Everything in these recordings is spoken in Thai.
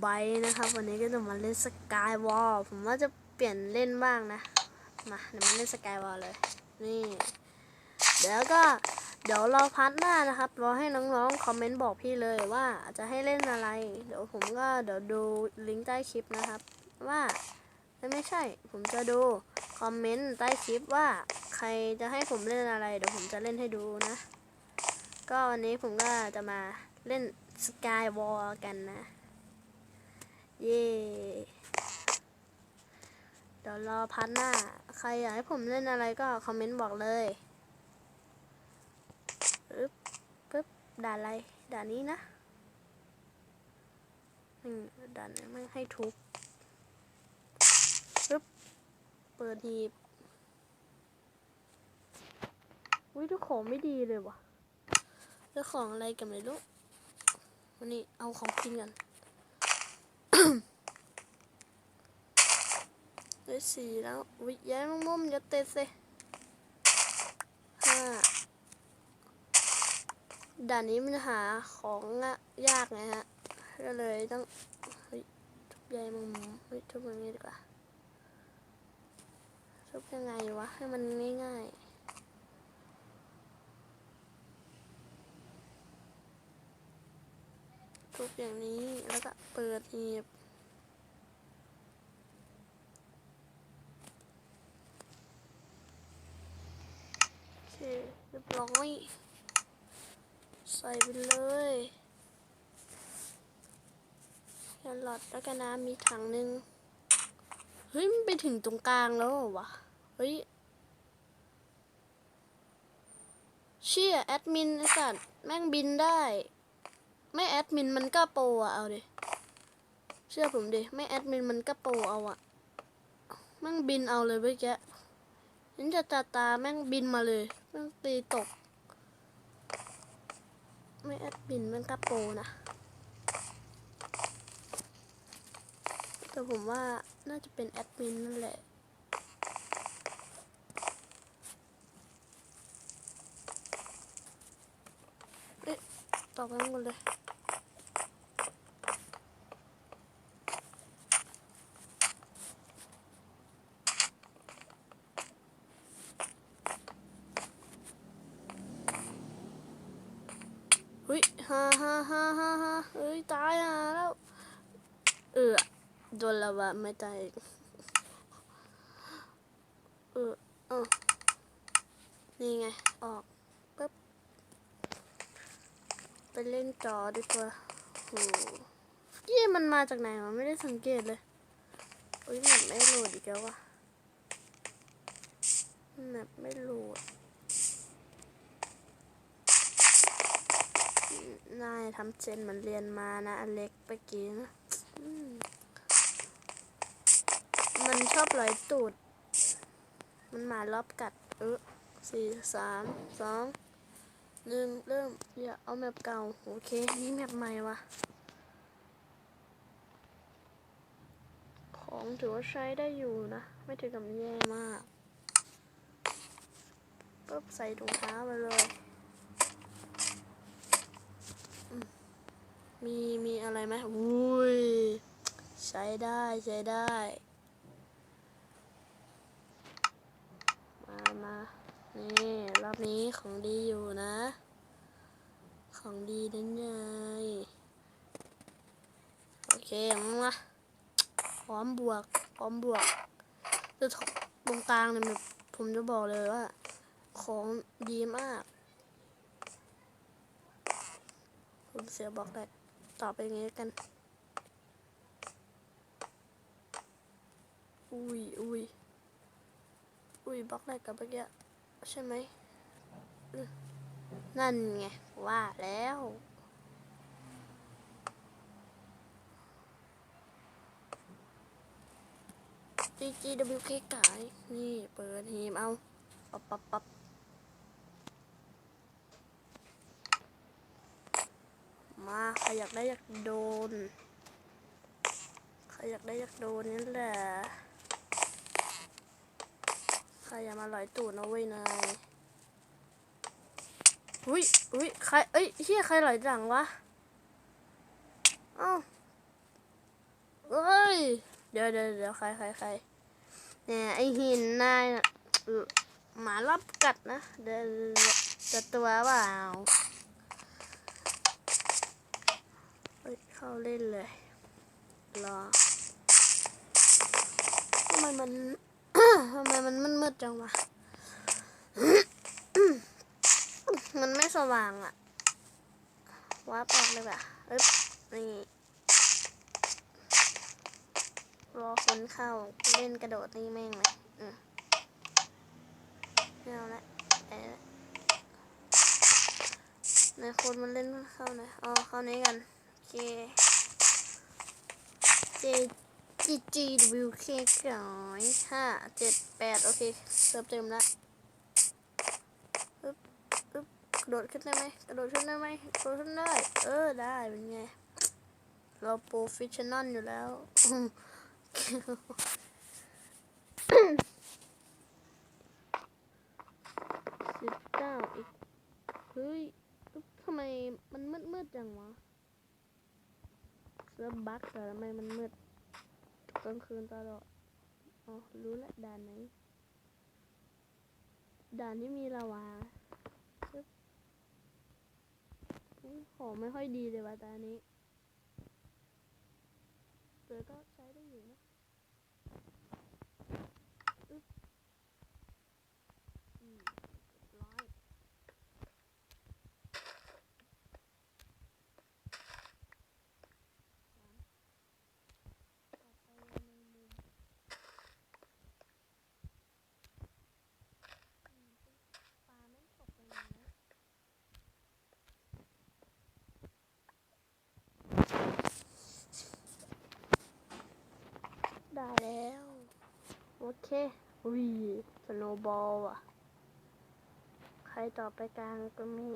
ไบนะครับ วันนี้ก็จะมาเล่นสกายวอลผมว่าจะเปลี่ยนเล่นบ้างนะ มาเดี๋ยวมาเล่นสกายวอลเลย นี่ เดี๋ยวก็เดี๋ยวเราพัดหน้านะครับรอให้น้องๆ คอมเมนต์บอกพี่เลยว่าจะให้เล่นอะไร เดี๋ยวผมก็เดี๋ยวดูลิงก์ใต้คลิปนะครับ ว่าไม่ใช่ ผมจะดูคอมเมนต์ใต้คลิปว่าใครจะให้ผมเล่นอะไร เดี๋ยวผมจะเล่นให้ดูนะ ก็วันนี้ผมก็จะมาเล่นสกายวอลกันนะ เย่เดี๋ยวรอพัดหน้า ใครอยากให้ผมเล่นอะไรก็คอมเมนต์บอกเลยปึ๊บปึ๊บด่านอะไร ด่านนี้นะอืมด่านนี้ไม่ให้ทุบปึ๊บ เปิดหีบอุ้ยทุกของไม่ดีเลยวะเจ้าของอะไรกันไม่รู้วันนี้เอาของกินกัน ได้สี่แล้ววิย้ายมุมๆย่าเตะสิห้าด่านนี้มันหาของอะยากไงฮะ ก็เลยต้องเฮ้ยทุบใยายมุมเฮ้ยทุบอย่างนี้ดีกว่าทุบยังไงวะ ให้มันง่ายๆ ทุบอย่างนี้แล้วก็เปิดหีบโอเคเรียบร้อยใส่ไปเลยแครอทแล้วก็น้ำมีถังหนึ่งเฮ้ย มันไปถึงตรงกลางแล้วเหรอวะเฮ้ย เชี่ยแอดมินไอสัตว์แม่งบินได้ ไม่แอดมินมันก็โปรอะเอาดิเชื่อผมดิไม่แอดมินมันก็โปรเอาอะแม่งบินเอาเลยเมื่อกี้ฉันจะตาตาแม่งบินมาเลยแม่งตีตก ไม่แอดบินแม่งกระโปรนะแต่ผมว่าน่าจะเป็นแอดมินนั่นแหละเอ๊ะตอบไปหมดเลย เฮ้ยฮ่าฮ่าฮ่าฮ่าฮ่าเฮ้ย ตายอะแล้ว เออโดนละวะ ไม่ตายอีกเออเออนี่ไง ออกปึ๊บไปเล่นจอดีกว่าโหเยี่มันมาจากไหนวะไม่ได้สังเกตเลยเฮ้ยแมปไม่โหลดอีกแล้ววะแมปไม่โหลดนายทำเจนเหมือนเรียนมานะอเล็กเมื่อกี้นะ อืม มันชอบลอยตูด มันหมารอบกัด เออสี่สามสองหนึ่งเริ่มอย่าเอาแมปเก่า โอเค นี่แมปใหม่วะของถือว่าใช้ได้อยู่นะ ไม่ถึงกับแย่มากปุ๊บใส่ถุงเท้าไปเลย มีมีอะไรไหมอุ้ย ใช้ได้ใช้ได้ มามา นี่รอบนี้ของดีอยู่นะ ของดีนั่นไงโอเคมาพร้อมบวกพร้อมบวกคือตรงกลางเนี่ยผมจะบอกเลยว่า ของดีมาก ผมเสียบอกได้ต่อไปอย่างงี้กัน อุ้ยอุ้ยอุ้ยบล็อกแรกกับเมื่อกี้ ใช่ไหมนั่นไง ว่าแล้วจีจีวเคกาย นี่ เปิดหีมเอา ปับปับปับมาใครอยากได้อยากโดน ใครอยากได้อยากโดนนี่แหละ ใครอย่ามาลอยตูดนะเว้ยนายอุ้ยอุ้ยใคร เอ้ยเฮียใครลอยจังวะเอ้าเดี๋ยวเดี๋ยวเดี๋ยวใครใครใครเนี่ยไอหินนายน่ะเออหมารอบกัดนะ เดี๋ยวจะตัวเปล่าเฮ้ยเข้าเล่นเลย รอทำไมมัน ทำไมมันมืดๆจังวะ มันไม่สว่างอะว้าปอกเลยว่ะเอ๊บนี่รอคนเข้าเล่นกระโดดนี่แม่งเลยอืมไม่เอาละไปละในคนมันเล่นเข้าหน่อยอ๋อเข้านี้กันโอเค J G G W K ร้อยห้าเจ็ดแปดโอเคเริ่มเต็มละอึ๊บอึ๊บกระโดดขึ้นได้ไหมกระโดดขึ้นได้ไหมกระโดดขึ้นได้ เออได้เป็นไง เราโปรเฟชชั่นอลอยู่แล้ว สิบเก้าอีก เฮ้ยทำไมมันมืดมืดจังวะเซิร์บั๊กเหรอทำไมมันมืด กลางคืนตลอด อ๋อ รู้แล้วด่านไหน ด่านที่มีลาวาซึบของไม่ค่อยดีเลยว่ะตอนนี้แต่ก็ใช้ได้อยู่นะอึ๊บอืมเรียบร้อยต่อไปเราในมุม อืมปลาแม่งตกไปเลยนะ ได้แล้ว โอเค อุ้ยสโนบอลอะ ใครต่อไปกลางก็มี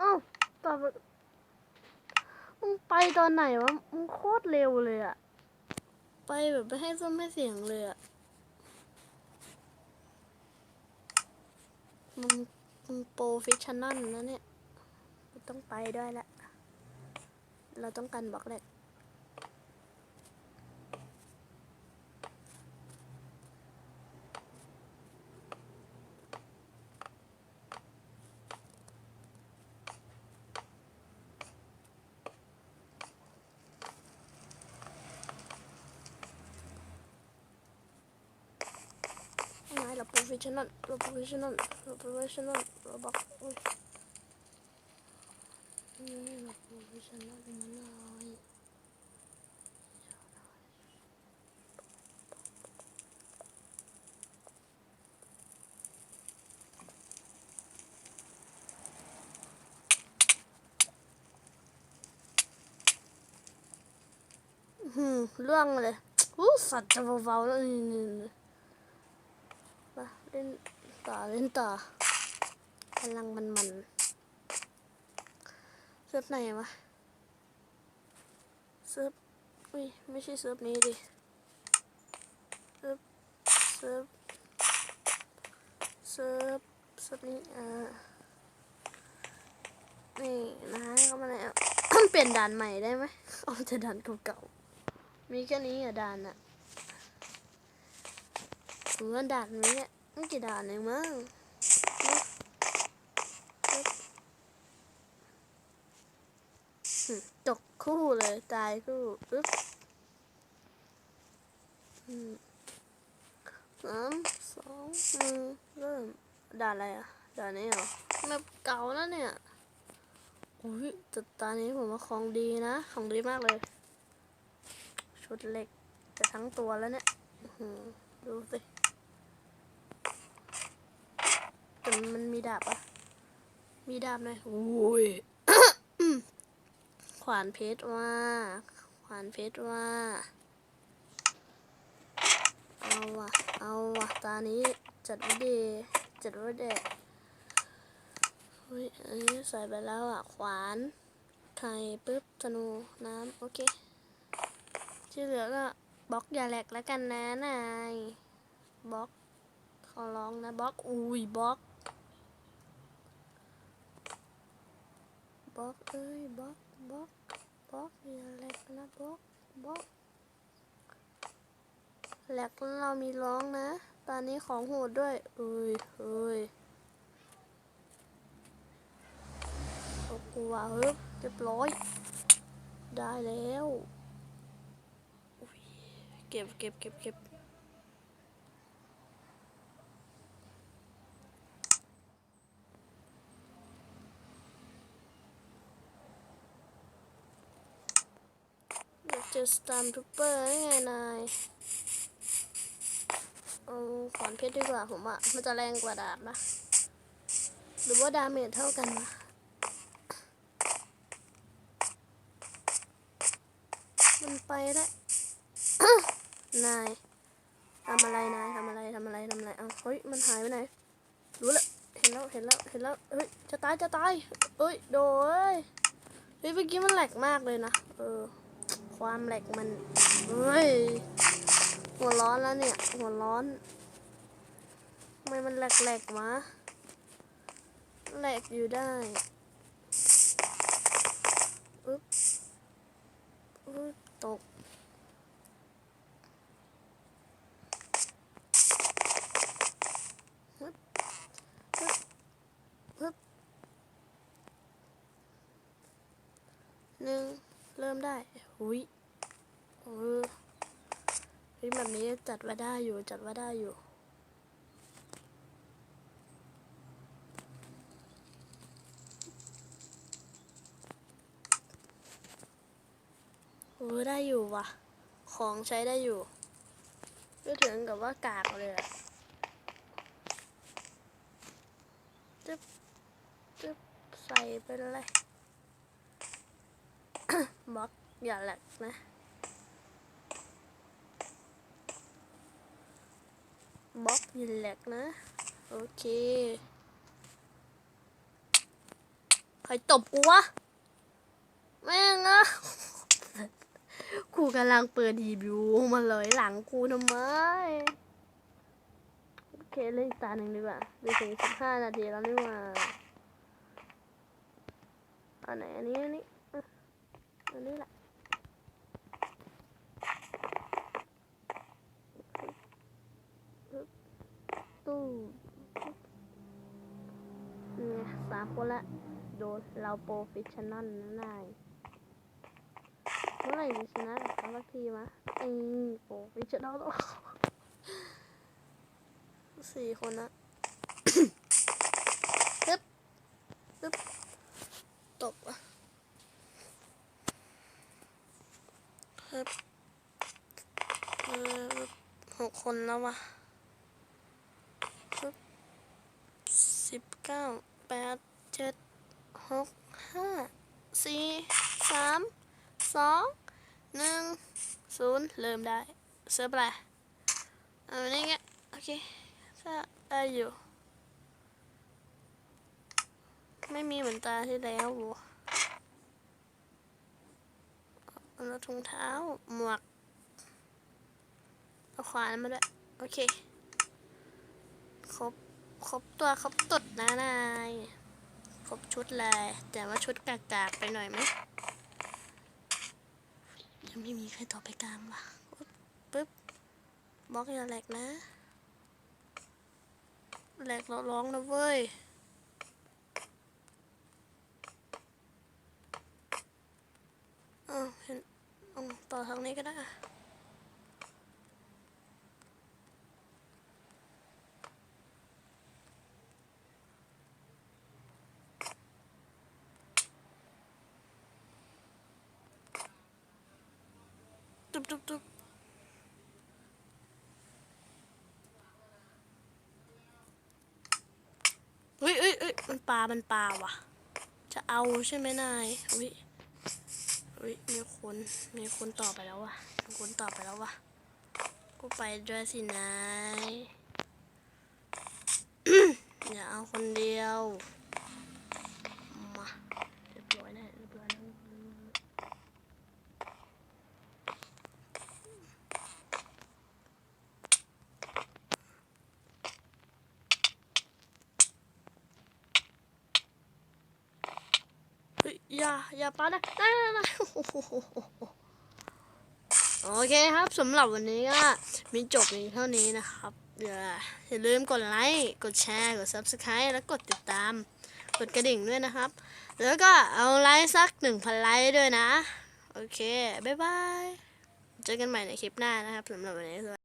อ้าวต่อไปมึงไปตอนไหนวะ มึงโคตรเร็วเลยอะ ไปแบบไม่ให้ส้มไม่เสียงเลยอะ มึงมึงโปรเฟชชั่นอลนะเนี่ย ต้องไปด้วยละ เราต้องการบล็อกแรกไงเราโปรเฟชชั่นอลเราโปรเฟชชั่นอลเราโปรเฟชชั่นอล เล่นต่อเล่นต่อกำลังมันมันเซิร์ฟไหนวะเซิร์ฟอุ้ยไม่ใช่เซิร์ฟนี้ดิเซิร์ฟเซิร์ฟเซิร์ฟเซิร์ฟนี้อ่านี่นะเข้ามาแล้วเปลี่ยนด่านใหม่ได้ไหมเอาแต่ด่านเก่าๆมีแค่นี้อะด่านอะผมว่าด่านนี้ ไม่กี่ด่านเองมั้งนะปึ๊บหึตกคู่เลยตายคู่ปึ๊บอืมสามสองหนึ่งเริ่มด่านอะไรอะด่านนี้เหรอแบบเก่าแล้วเนี่ยอุ้ยแต่ตอนนี้ผมว่าของดีนะของดีมากเลย ชุดเหล็กจะทั้งตัวแล้วเนี่ยหือดูสิ แต่มันมีดาบอะมีดาบไหมโอ้ยขวานเพชรว่า ขวานเพชรว่า เอาว่ะเอาว่ะตานี้จัดไว้ดีจัดไว้เด็ดเฮ้ยอันนี้ใส่ไปแล้วอะ ขวานไข่ปึ๊บธนูน้ำโอเคที่เหลือก็บล็อกอย่าแหลกแล้วกันนะนายบล็อกขอร้องนะบล็อกอุ้ยบล็อก บล็อกเอ้ยบล็อกบล็อกบล็อกอย่าแหลกนะบล็อกบล็อกแหลกเรามีร้องนะ ตอนนี้ของโหดด้วยเอ้ยเอ้ยตกกลัวเฮ้ยเรียบร้อย ได้แล้ว เก็บเก็บเก็บเก็บ เจอสตาร์มทูเปอร์ได้ไงนายเอาขวานเพชรดีกว่าผมอะมันจะแรงกว่าดาบนะ หรือว่าดาเมจเท่ากันวะมันไปแล้วนายทำอะไรนายทำอะไรทำอะไรทำอะไรเอาเฮ้ยมันหายไปไหนรู้แล้วเห็นแล้วเห็นแล้วเห็นแล้วเฮ้ยจะตายจะตายเอ้ยโดยเฮ้ยเมื่อกี้มันแหลกมากเลยนะเออ ความแหลกมันเฮ้ยหัวร้อนแล้วเนี่ย หัวร้อนทำไมมันแหลกๆวะแหลกอยู่ได้อึ๊บอึ๊บตกฮึบฮึบฮึบหนึ่ง เริ่มได้หุยเออฮ้ยแบบนี้จัดว่าได้อยู่จัดว่าได้อยู่เออได้อยู่ว่ะ ของใช้ได้อยู่ไม่ถึงกับว่ากากเลยอะจึ๊บจึ๊บใส่ไปเลย บล็อกอย่าแหลกนะบล็อกอย่าแหลกนะ โอเค ใครตบกูวะ แม่งอะกูกำลังเปิดรีวิวมาเลยหลังกูทำไม โอเค เล่นอีกตาหนึ่งดีกว่าไปถึงสิบห้านาทีแล้วนี่ว่าอันไหนอันนี้อันนี้ อะอันนี้แหละตู้เนี่ยสามคนละ โดนเราโปรเฟชชั่นอลนะนายเมื่อไหร่จะชนะกับเขาสักทีมะไอ้โอ้วิชชั่นะแล้วสี่คนนะฮึบฮึบตกอะ บเออหกคนแล้ววะฮึบสิบเก้าแปดเจ็ดหกห้าสี่สามสองหนึ่งศูนย์เริ่มได้เซิร์ฟอะไรเอาอันนี้ไงโอเคก็ได้อยู่ ไม่มีเหมือนตาที่แล้ววัว แล้วถุงเท้า หมวกเอาขวานมาด้วย โอเค ครบ ครบตัวครบตุดนะนาย ครบชุดเลย แต่ว่าชุดกากๆไปหน่อยไหมยังไม่มีใครต่อไปกลางว่ะปึ๊บบล็อกอย่าแหลกนะแหลกเราร้องนะเว้ย อ้าวเห็นเอา ต่อทางนี้ก็ได้อะตุ๊บตุ๊บตุ๊บเฮ้ยเฮ้ยเฮ้ยมันปลา มันปลาว่ะ จะเอาใช่ไหมนายเฮ้ย อุ้ยมีคนมีคนต่อไปแล้ววะมีคนต่อไปแล้ววะกูไปด้วยสินายอย่าเอาคนเดียว มาเรียบร้อยนะเรียบร้อยนะเฮ้ย อย่าอย่าปานะได้ได้ได้โอเคครับสำหรับวันนี้ก็มีจบเพียงเท่านี้นะครับอย่าอย่าลืมกดไลค์กดแชร์กด subscribe แล้วกดติดตาม กดกระดิ่งด้วยนะครับ แล้วก็เอาไลค์สักหนึ่งพันไลค์ด้วยนะ โอเค บ๊ายบาย เจอกันใหม่ในคลิปหน้านะครับสำหรับวันนี้